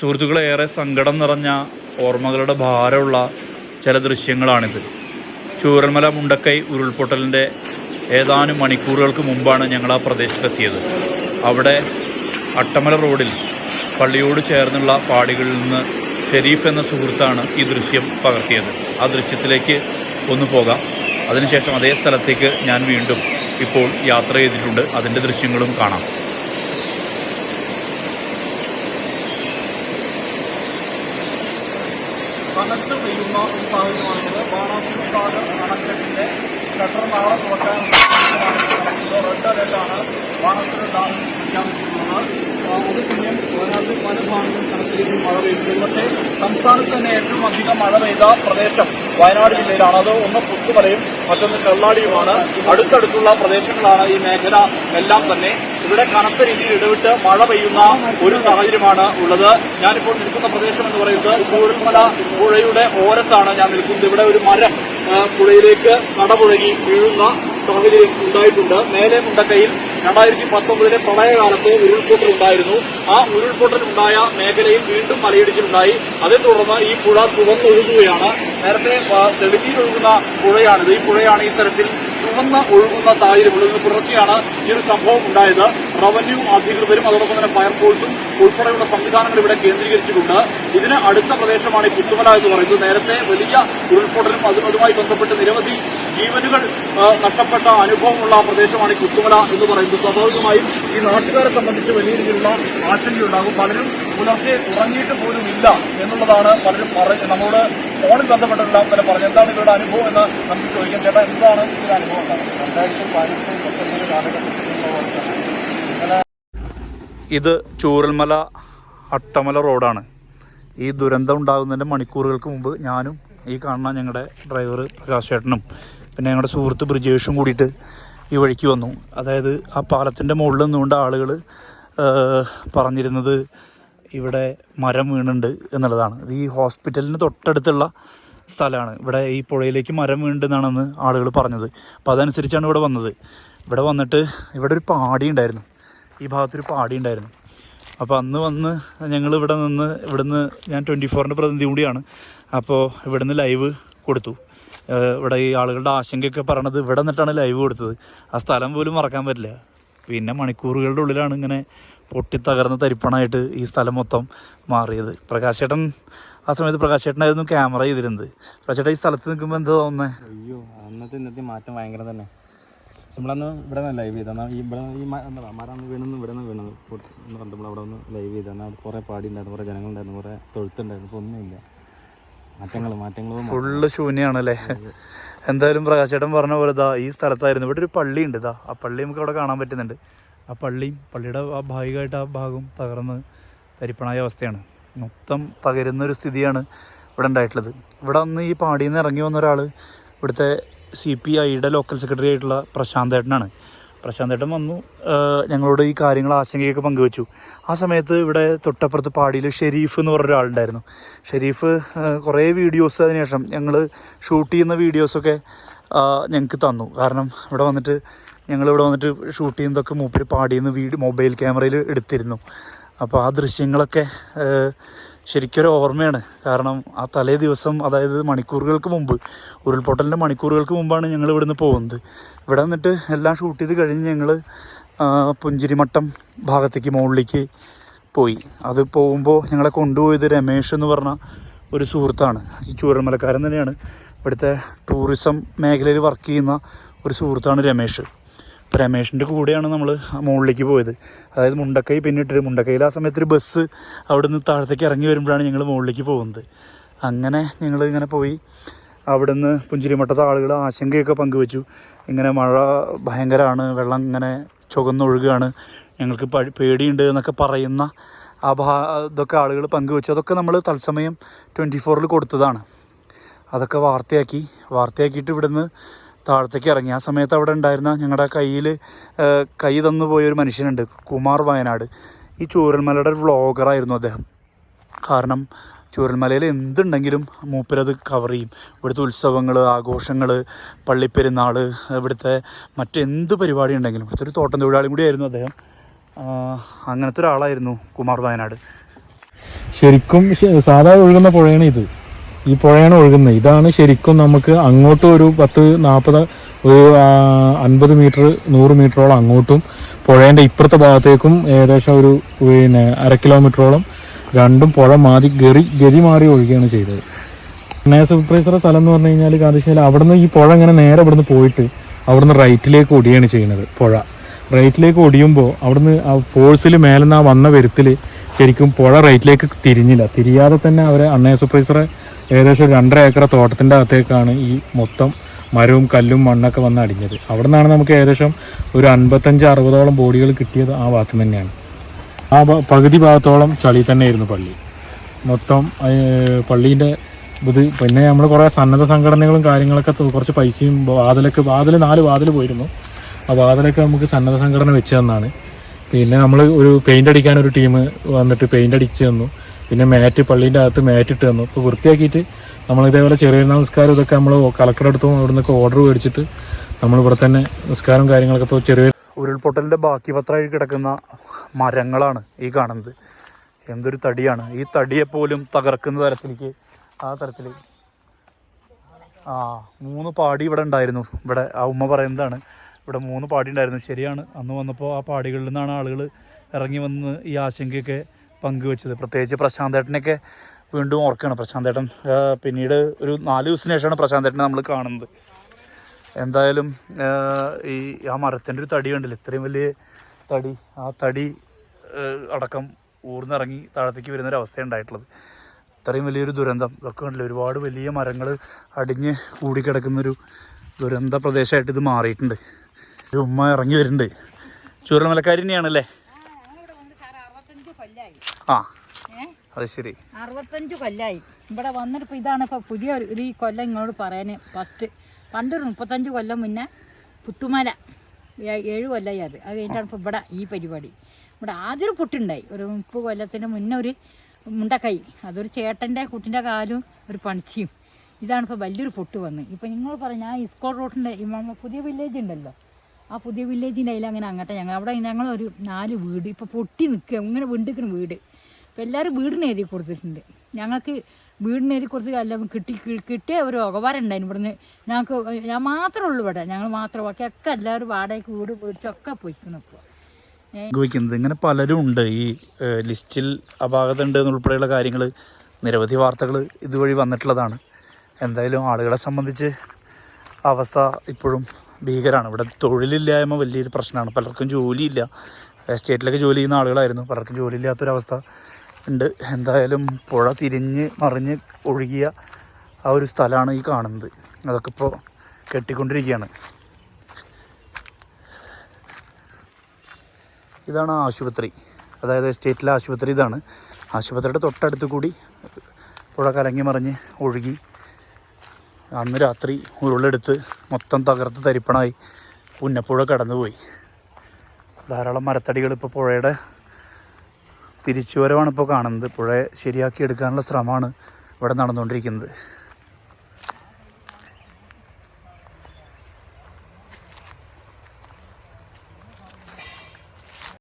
സുഹൃത്തുക്കളെ ഏറെ സങ്കടം നിറഞ്ഞ ഓർമ്മകളുടെ ഭാരമുള്ള ചില ദൃശ്യങ്ങളാണിത്. ചൂരൽമല മുണ്ടക്കൈ ഉരുൾപൊട്ടലിന്റെ ഏതാനും മണിക്കൂറുകൾക്ക് മുമ്പാണ് ഞങ്ങൾ ആ പ്രദേശത്തെത്തിയത്. അവിടെ അട്ടമല റോഡിൽ പള്ളിയോട് ചേർന്നുള്ള പാടികളിൽ നിന്ന് ഷെരീഫ് എന്ന സുഹൃത്താണ് ഈ ദൃശ്യം പകർത്തിയത്. ആ ദൃശ്യത്തിലേക്ക് ഒന്ന് പോകാം. അതിനുശേഷം അതേ സ്ഥലത്തേക്ക് ഞാൻ വീണ്ടും ഇപ്പോൾ യാത്ര ചെയ്തിട്ടുണ്ട്. അതിന്റെ ദൃശ്യങ്ങളും കാണാം. കനത്ത് പെയ്യുന്ന ഒരു സാഹചര്യമാണുള്ളത് ബാണാസുരക്കാട് അണക്കെട്ടിന്റെ ഷട്ടർ നാളെ തുറക്കാൻ റെഡ് അലർട്ടാണ്. ബാണാസുര ഡാമിൽ ആ, അതേസമയം വയനാട് ഭാഗങ്ങളും കനത്തിലേക്ക് മഴ പെയ്തു. ഇന്നത്തെ സംസ്ഥാനത്ത് തന്നെ ഏറ്റവും അധികം മഴ പെയ്ത പ്രദേശം വയനാട് ജില്ലയിലാണ്. അത് ഒന്ന് പുത്തുമലയും മറ്റൊന്ന് കള്ളാടിയുമാണ്. അടുത്തടുത്തുള്ള പ്രദേശങ്ങളാണ് ഈ മേഖല എല്ലാം തന്നെ. ഇവിടെ കനത്ത രീതിയിൽ ഇടവിട്ട് മഴ പെയ്യുന്ന ഒരു സാഹചര്യമാണ് ഉള്ളത്. ഞാനിപ്പോൾ നിൽക്കുന്ന പ്രദേശം എന്ന് പറയുന്നത് കൂഴൽമല പുഴയുടെ ഓരത്താണ് ഞാൻ നിൽക്കുന്നത്. ഇവിടെ ഒരു മരം പുഴയിലേക്ക് നടപുഴകി വീഴുന്ന സാഹചര്യം ഉണ്ടായിട്ടുണ്ട്. മേലെ മുണ്ടക്കയിൽ രണ്ടായിരത്തി പത്തൊമ്പതിലെ പ്രളയകാലത്ത് ഉരുൾപൊട്ടൽ ഉണ്ടായിരുന്നു ആ ഉരുൾപൊട്ടൽ ഉണ്ടായ മേഖലയിൽ വീണ്ടും മലയിടിച്ചിലുണ്ടായി. അതേ തുടർന്ന് ഈ പുഴ ചുവന്നൊഴുകുകയാണ്. നേരത്തെ തെളിഞ്ഞിലൊഴുകുന്ന പുഴയാണിത്. ഈ പുഴയാണ് ഇത്തരത്തിൽ ചുവന്ന് ഒഴുകുന്ന സാഹചര്യമുള്ളത് ഇത് പുലർച്ചെയാണ് ഈ ഒരു സംഭവം ഉണ്ടായത്. റവന്യൂ അധികൃതരും അതോടൊപ്പം തന്നെ ഫയർഫോഴ്സും ഉൾപ്പെടെയുള്ള സംവിധാനങ്ങൾ ഇവിടെ കേന്ദ്രീകരിച്ചിട്ടുണ്ട്. ഇതിന് അടുത്ത പ്രദേശമാണ് ഈ പുത്തുമല എന്ന് പറയുന്നത്. നേരത്തെ വലിയ ഉരുൾപൊട്ടലും അതും അതുമായി ബന്ധപ്പെട്ട് നിരവധി ജീവനുകൾ നഷ്ടപ്പെട്ട അനുഭവമുള്ള പ്രദേശമാണ് ഈ പുത്തുമല എന്ന് പറയുന്നത്. സ്വാഭാവികമായും ഈ നാട്ടുകാരെ സംബന്ധിച്ച് വലിയ രീതിയിലുള്ള ആശങ്കയുണ്ടാകും. പലരും പുലർച്ചെ ഉറങ്ങിയിട്ട് പോലും ഇല്ല എന്നുള്ളതാണ് പലരും നമ്മോട് ഫോണിൽ ബന്ധപ്പെട്ടെല്ലാം തന്നെ പറഞ്ഞു എന്താണ് ഇവരുടെ അനുഭവം എന്ന് നമുക്ക് ചോദിക്കാം. ചേട്ടാ എന്താണ് ഇതിന്റെ അനുഭവം? രണ്ടായിരത്തി പതിനെട്ട് പത്തൊമ്പത് കാലഘട്ടത്തിൽ ഇത് ചൂരൽമല അട്ടമല റോഡാണ്. ഈ ദുരന്തം ഉണ്ടാകുന്നതിന്റെ മണിക്കൂറുകൾക്ക് മുമ്പ് ഞാനും ഈ കാണുന്ന ഞങ്ങളുടെ ഡ്രൈവർ പ്രകാശ് ചേട്ടനും പിന്നെ ഞങ്ങളുടെ സുഹൃത്ത് ബ്രിജേഷും കൂടിയിട്ട് ഈ വഴിക്ക് വന്നു. അതായത് ആ പാലത്തിന്റെ മുകളിൽ നിന്നുകൊണ്ട് ആളുകൾ പറഞ്ഞിരുന്നത് ഇവിടെ മരം വീണുണ്ട് എന്നുള്ളതാണ്. ഇത് ഈ ഹോസ്പിറ്റലിന് തൊട്ടടുത്തുള്ള സ്ഥലമാണ്. ഇവിടെ ഈ പുഴയിലേക്ക് മരം വീണ്ടെന്നാണെന്ന് ആളുകൾ പറഞ്ഞത്. അപ്പോൾ അതനുസരിച്ചാണ് ഇവിടെ വന്നത്. ഇവിടെ വന്നിട്ട് ഇവിടെ ഒരു പാടി ഉണ്ടായിരുന്നു. ഈ ഭാഗത്തൊരു പാടി ഉണ്ടായിരുന്നു. അപ്പോൾ അന്ന് വന്ന് ഞങ്ങൾ ഇവിടെ നിന്ന് ഇവിടുന്ന് ഞാൻ ട്വന്റി ഫോറിന്റെ പ്രതിനിധി കൂടിയാണ്. അപ്പോൾ ഇവിടുന്ന് ലൈവ് കൊടുത്തു. ഇവിടെ ഈ ആളുകളുടെ ആശങ്കയൊക്കെ പറയണത് ഇവിടെ നിന്നിട്ടാണ് ലൈവ് കൊടുത്തത്. ആ സ്ഥലം പോലും മറക്കാൻ പറ്റില്ല. പിന്നെ മണിക്കൂറുകളുടെ ഉള്ളിലാണ് ഇങ്ങനെ പൊട്ടിത്തകർന്ന തരിപ്പണമായിട്ട് ഈ സ്ഥലം മൊത്തം മാറിയത്. പ്രകാശേട്ടൻ ആ സമയത്ത് പ്രകാശ് ചേട്ടനായിരുന്നു ക്യാമറ ചെയ്തിരുന്നത്. പ്രകാശ് ചേട്ടൻ ഈ സ്ഥലത്ത് നിൽക്കുമ്പോൾ എന്താ തോന്നുന്നത് അയ്യോ അന്നത്തെ ഇന്നത്തെ മാറ്റം ഭയങ്കര തന്നെ. നമ്മളന്ന് ഇവിടെ നിന്ന് ലൈവ് ചെയ്താൽ ഈ ഇവിടെ ഈ എന്താ മരം വീണെന്ന് ഇവിടെ നിന്ന് വീണത് എന്ന് പറഞ്ഞിട്ട് അവിടെ നിന്ന് ലൈവ് ചെയ്താൽ എന്നാൽ കുറേ പാടി ഉണ്ടായിരുന്നു കുറേ ജനങ്ങളുണ്ടായിരുന്നു കുറേ തൊഴുത്തുണ്ടായിരുന്നു ഇപ്പോൾ ഒന്നുമില്ല. മാറ്റങ്ങൾ മാറ്റങ്ങൾ ഫുള്ള് ശൂന്യാണ് അല്ലേ എന്തായാലും പ്രകാശേട്ടൻ പറഞ്ഞ പോലെ ഇതാ ഈ സ്ഥലത്തായിരുന്നു. ഇവിടെ ഒരു പള്ളി ഉണ്ട് ഇതാ ആ പള്ളി നമുക്ക് അവിടെ കാണാൻ പറ്റുന്നുണ്ട്. ആ പള്ളിയും പള്ളിയുടെ ആ ഭാഗികമായിട്ട് ആ ഭാഗം തകർന്ന് തരിപ്പണായ അവസ്ഥയാണ്. മൊത്തം തകരുന്ന ഒരു സ്ഥിതിയാണ് ഇവിടെ ഉണ്ടായിട്ടുള്ളത്. ഇവിടെ അന്ന് ഈ പാടിയിൽ നിന്ന് ഇറങ്ങി വന്ന ഒരാൾ ഇവിടുത്തെ സി പി ഐയുടെ ലോക്കൽ സെക്രട്ടറി ആയിട്ടുള്ള പ്രശാന്ത് ഏട്ടനാണ്. പ്രശാന്ത് ഏട്ടൻ വന്നു ഞങ്ങളോട് ഈ കാര്യങ്ങൾ ആശങ്കയൊക്കെ പങ്കുവച്ചു. ആ സമയത്ത് ഇവിടെ തൊട്ടപ്പുറത്ത് പാടിയിൽ ഷെരീഫ് എന്ന് പറഞ്ഞ ഒരാളുണ്ടായിരുന്നു. ഷെരീഫ് കുറേ വീഡിയോസ് അതിനുശേഷം ഞങ്ങൾ ഷൂട്ട് ചെയ്യുന്ന വീഡിയോസൊക്കെ ഞങ്ങൾക്ക് തന്നു. കാരണം ഇവിടെ വന്നിട്ട് ഞങ്ങൾ ഇവിടെ വന്നിട്ട് ഷൂട്ട് ചെയ്യുന്നതൊക്കെ മൂപ്പര് പാടിയെന്ന് വീഡിയോ മൊബൈൽ ക്യാമറയിൽ എടുത്തിരുന്നു. അപ്പോൾ ആ ദൃശ്യങ്ങളൊക്കെ ശരിക്കൊരു ഓർമ്മയാണ്. കാരണം ആ തലേ ദിവസം അതായത് മണിക്കൂറുകൾക്ക് മുമ്പ് ഉരുൾപൊട്ടലിന്റെ മണിക്കൂറുകൾക്ക് മുമ്പാണ് ഞങ്ങൾ ഇവിടുന്ന് പോകുന്നത്. ഇവിടെ നിന്നിട്ട് എല്ലാം ഷൂട്ട് ചെയ്ത് കഴിഞ്ഞ് ഞങ്ങൾ പുഞ്ചിരിമട്ടം ഭാഗത്തേക്ക് മുകളിലേക്ക് പോയി. അത് പോകുമ്പോൾ ഞങ്ങളെ കൊണ്ടുപോയത് രമേഷ് എന്ന് പറഞ്ഞ ഒരു സുഹൃത്താണ്. ഈ ചൂരൽമലക്കാരൻ തന്നെയാണ്. ഇവിടുത്തെ ടൂറിസം മേഖലയിൽ വർക്ക് ചെയ്യുന്ന ഒരു സുഹൃത്താണ് രമേഷ്. അപ്പോൾ രമേഷിന്റെ കൂടെയാണ് നമ്മൾ മുകളിലേക്ക് പോയത്. അതായത് മുണ്ടക്കൈ പിന്നിട്ട് മുണ്ടക്കൈയിൽ ആ സമയത്ത് ഒരു ബസ് അവിടെ നിന്ന് താഴത്തേക്ക് ഇറങ്ങി വരുമ്പോഴാണ് ഞങ്ങൾ മുകളിലേക്ക് പോകുന്നത്. അങ്ങനെ ഞങ്ങൾ ഇങ്ങനെ പോയി. അവിടെ നിന്ന് പുഞ്ചിരിമട്ടത്തെ ആളുകൾ ആശങ്കയൊക്കെ പങ്കുവച്ചു. ഇങ്ങനെ മഴ ഭയങ്കരമാണ് വെള്ളം ഇങ്ങനെ ചുവന്നൊഴുകുകയാണ് ഞങ്ങൾക്ക് പേടിയുണ്ട് എന്നൊക്കെ പറയുന്ന ആ ഭാ ഇതൊക്കെ ആളുകൾ പങ്കുവച്ചു. അതൊക്കെ നമ്മൾ തത്സമയം ട്വന്റി ഫോറിൽ കൊടുത്തതാണ്. അതൊക്കെ വാർത്തയാക്കി. വാർത്തയാക്കിയിട്ട് ഇവിടുന്ന് താഴത്തേക്ക് ഇറങ്ങി. ആ സമയത്ത് അവിടെ ഉണ്ടായിരുന്ന ഞങ്ങളുടെ കയ്യിൽ കൈ തന്നു പോയൊരു മനുഷ്യനുണ്ട് കുമാർ വയനാട്. ഈ ചൂരൽമലയുടെ ഒരു വ്ളോഗറായിരുന്നു അദ്ദേഹം. കാരണം ചൂരൽമലയിൽ എന്തുണ്ടെങ്കിലും മൂപ്പരത് കവർ ചെയ്യും. ഇവിടുത്തെ ഉത്സവങ്ങൾ ആഘോഷങ്ങൾ പള്ളിപ്പെരുന്നാൾ ഇവിടുത്തെ മറ്റെന്ത് പരിപാടി ഉണ്ടെങ്കിലും. ഇവിടുത്തെ ഒരു തോട്ടം തൊഴിലാളിയും കൂടിയായിരുന്നു അദ്ദേഹം. അങ്ങനത്തെ ഒരാളായിരുന്നു കുമാർ വയനാട്. ശരിക്കും സാധാ ഒഴുകുന്ന പുഴയാണ് ഇത്. ഈ പുഴയാണ് ഒഴുകുന്നത്. ഇതാണ് ശരിക്കും നമുക്ക് അങ്ങോട്ടും ഒരു പത്ത് നാൽപ്പത് ഒരു അൻപത് മീറ്റർ നൂറ് മീറ്ററോളം അങ്ങോട്ടും പുഴേന്റെ ഇപ്പുറത്തെ ഭാഗത്തേക്കും ഏകദേശം ഒരു പിന്നെ അര കിലോമീറ്ററോളം രണ്ടും പുഴ മാതി ഗറി ഗതി മാറി ഒഴുകയാണ് ചെയ്തത്. പിന്നെ സൂപ്പർവൈസറുടെ സ്ഥലം എന്ന് പറഞ്ഞു കഴിഞ്ഞാൽ കാന്തശ്ശേരി അവിടുന്ന് ഈ പുഴ ഇങ്ങനെ നേരെ ഇവിടുന്ന് പോയിട്ട് അവിടുന്ന് റൈറ്റിലേക്ക് ഒടിയാണ് ചെയ്യുന്നത് പുഴ. റൈറ്റിലേക്ക് ഒടിയുമ്പോൾ അവിടുന്ന് ആ ഫോഴ്സിൽ മേലെന്ന് ആ വന്ന വരുത്തിൽ ശരിക്കും പുഴ റൈറ്റിലേക്ക് തിരിഞ്ഞില്ല. തിരിയാതെ തന്നെ അവരെ അണ്ണയ സൂപ്പർവൈസറെ ഏകദേശം രണ്ടര ഏക്കർ തോട്ടത്തിന്റെ അകത്തേക്കാണ് ഈ മൊത്തം മരവും കല്ലും മണ്ണൊക്കെ വന്ന് അടിഞ്ഞത്. അവിടെ നിന്നാണ് നമുക്ക് ഏകദേശം ഒരു അൻപത്തഞ്ച് അറുപതോളം ബോഡികൾ കിട്ടിയത് ആ ഭാഗത്ത് തന്നെയാണ് ആ പകുതി ഭാഗത്തോളം ചളി തന്നെയായിരുന്നു പള്ളി. മൊത്തം പള്ളീന്റെ ഇത് പിന്നെ നമ്മൾ കുറേ സന്നദ്ധ സംഘടനകളും കാര്യങ്ങളൊക്കെ കുറച്ച് പൈസയും വാതിലൊക്കെ വാതിൽ നാല് വാതിൽ പോയിരുന്നു. ആ വാതിലൊക്കെ നമുക്ക് സന്നദ്ധ സംഘടന വെച്ച് തന്നാണ്. പിന്നെ നമ്മൾ ഒരു പെയിന്റ് അടിക്കാൻ ഒരു ടീം വന്നിട്ട് പെയിന്റ് അടിച്ച് തന്നു. പിന്നെ മാറ്റ് പള്ളീന്റെ അകത്ത് മാറ്റ് ഇട്ട് തന്നു. ഇപ്പോൾ വൃത്തിയാക്കിയിട്ട് നമ്മൾ ഇതേപോലെ ചെറിയ നമസ്കാരം ഇതൊക്കെ നമ്മൾ കളക്ടറുടെ അടുത്തും അവിടെ നിന്നൊക്കെ ഓർഡർ മേടിച്ചിട്ട് നമ്മൾ ഇവിടെ തന്നെ നിസ്കാരം കാര്യങ്ങളൊക്കെ ഇപ്പോൾ ചെറിയ ഉരുൾപൊട്ടലിന്റെ ബാക്കി പത്രമായി കിടക്കുന്ന മരങ്ങളാണ് ഈ കാണുന്നത്. എന്തൊരു തടിയാണ്. ഈ തടിയെപ്പോലും തകർക്കുന്ന തരത്തിലേക്ക് ആ തരത്തിൽ ആ മൂന്ന് പാടി ഇവിടെ ഉണ്ടായിരുന്നു. ഇവിടെ ആ ഉമ്മ പറയുന്നതാണ് ഇവിടെ മൂന്ന് പാടി ഉണ്ടായിരുന്നു. ശരിയാണ്. അന്ന് വന്നപ്പോൾ ആ പാടികളിൽ നിന്നാണ് ആളുകൾ ഇറങ്ങി വന്ന് ഈ ആശങ്കയൊക്കെ പങ്കുവെച്ചത്. പ്രത്യേകിച്ച് പ്രശാന്തേട്ടനെയൊക്കെ വീണ്ടും ഓർക്കുകയാണ് പ്രശാന്തേട്ടൻ പിന്നീട് ഒരു നാല് ദിവസത്തിന് ശേഷമാണ് പ്രശാന്തേട്ടനെ നമ്മൾ കാണുന്നത്. എന്തായാലും ഈ ആ മരത്തിന്റെ ഒരു തടി കണ്ടില്ല? ഇത്രയും വലിയ തടി ആ തടി അടക്കം ഊർന്നിറങ്ങി താഴത്തേക്ക് വരുന്നൊരവസ്ഥ ഉണ്ടായിട്ടുള്ളത്. ഇത്രയും വലിയൊരു ദുരന്തം ഇതൊക്കെ കണ്ടില്ല? ഒരുപാട് വലിയ മരങ്ങൾ അടിഞ്ഞ് കൂടിക്കിടക്കുന്നൊരു ദുരന്ത പ്രദേശമായിട്ട് ഇത് മാറിയിട്ടുണ്ട്. ഒരു ഉമ്മ ഇറങ്ങി വരുന്നുണ്ട്. ചൂരമലക്കാരി തന്നെയാണല്ലേ ഞങ്ങളിവിടെ വന്ന് സാറേ അറുപത്തഞ്ച് കൊല്ലായി ആ ഏ അത് ശരി. അറുപത്തഞ്ച് കൊല്ലായി. ഇവിടെ വന്നിട്ട് ഇതാണ് ഇപ്പോൾ പുതിയ ഒരു ഈ കൊല്ലം ഇങ്ങോട്ട് പറയാൻ പത്ത്. പണ്ടൊരു മുപ്പത്തഞ്ച് കൊല്ലം മുന്നേ പുത്തുമല. ഏഴ് കൊല്ലമായി അത്. അത് കഴിഞ്ഞിട്ടാണ് ഇപ്പോൾ ഇവിടെ ഈ പരിപാടി. ഇവിടെ ആദ്യം പൊട്ടുണ്ടായി. ഒരു മുപ്പത് കൊല്ലത്തിന് മുന്നേ ഒരു മുണ്ടക്കൈ. അതൊരു ചേട്ടന്റെ കുട്ടിന്റെ കാലും ഒരു പണിച്ചിയും. ഇതാണ് ഇപ്പോൾ വലിയൊരു പൊട്ട് വന്ന്. ഇപ്പോൾ നിങ്ങൾ പറഞ്ഞ ആ ഇസ്കോൾ റോഡിന്റെ പുതിയ വില്ലേജ് ഉണ്ടല്ലോ. ആ പുതിയ വില്ലേജിന്റെ അതിൽ അങ്ങനെ ഞങ്ങൾ. അവിടെ ഞങ്ങളൊരു നാല് വീട്. ഇപ്പോൾ പൊട്ടി നിൽക്കുക. ഇങ്ങനെ വീണ്ടെടുക്കുന്ന വീട്. അപ്പോൾ എല്ലാവരും വീടിന് എഴുതി കൊടുത്തിട്ടുണ്ട്. ഞങ്ങൾക്ക് വീടിന് എഴുതി കൊടുത്ത് എല്ലാം കിട്ടി കിട്ടിയ ഒരു ഉപകാരം ഉണ്ടായിരുന്നു. ഇവിടുന്ന് ഞങ്ങൾക്ക് ഞാൻ മാത്രമേ ഉള്ളൂ ഇവിടെ. ഞങ്ങൾ മാത്രം ബാക്കിയൊക്കെ എല്ലാവരും വാടകയ്ക്ക് വീട് മേടിച്ചൊക്കെ പോയിക്കണം ഇപ്പോൾ ഉപയോഗിക്കുന്നത്. ഇങ്ങനെ പലരും ഉണ്ട്. ഈ ലിസ്റ്റിൽ അപാകത ഉണ്ട് എന്നുൾപ്പെടെയുള്ള കാര്യങ്ങൾ നിരവധി വാർത്തകൾ ഇതുവഴി വന്നിട്ടുള്ളതാണ്. എന്തായാലും ആളുകളെ സംബന്ധിച്ച് അവസ്ഥ ഇപ്പോഴും ഭീകരമാണ് ഇവിടെ തൊഴിലില്ലായ്മ വലിയൊരു പ്രശ്നമാണ്. പലർക്കും ജോലിയില്ല. സ്റ്റേറ്റിലൊക്കെ ജോലി ചെയ്യുന്ന ആളുകളായിരുന്നു. പലർക്കും ജോലിയില്ലാത്തൊരവസ്ഥ. ഉണ്ട്. എന്തായാലും പുഴ തിരിഞ്ഞ് മറിഞ്ഞ് ഒഴുകിയ ആ ഒരു സ്ഥലമാണ് ഈ കാണുന്നത്. അതൊക്കെ ഇപ്പോൾ കെട്ടിക്കൊണ്ടിരിക്കുകയാണ്. ഇതാണ് ആശുപത്രി. അതായത് എസ്റ്റേറ്റിലെ ആശുപത്രി ഇതാണ്. ആശുപത്രിയുടെ തൊട്ടടുത്ത് കൂടി പുഴ കലങ്ങി മറിഞ്ഞ് ഒഴുകി അന്ന് രാത്രി ഉരുളെടുത്ത് മൊത്തം തകർത്ത് തരിപ്പണായി പുന്നപ്പുഴ കടന്നുപോയി. ധാരാളം മരത്തടികൾ ഇപ്പോൾ പുഴയുടെ തിരിച്ചുവരവാണ് ഇപ്പോൾ കാണുന്നത്. പുഴയെ ശരിയാക്കി എടുക്കാനുള്ള ശ്രമമാണ് ഇവിടെ നടന്നുകൊണ്ടിരിക്കുന്നത്.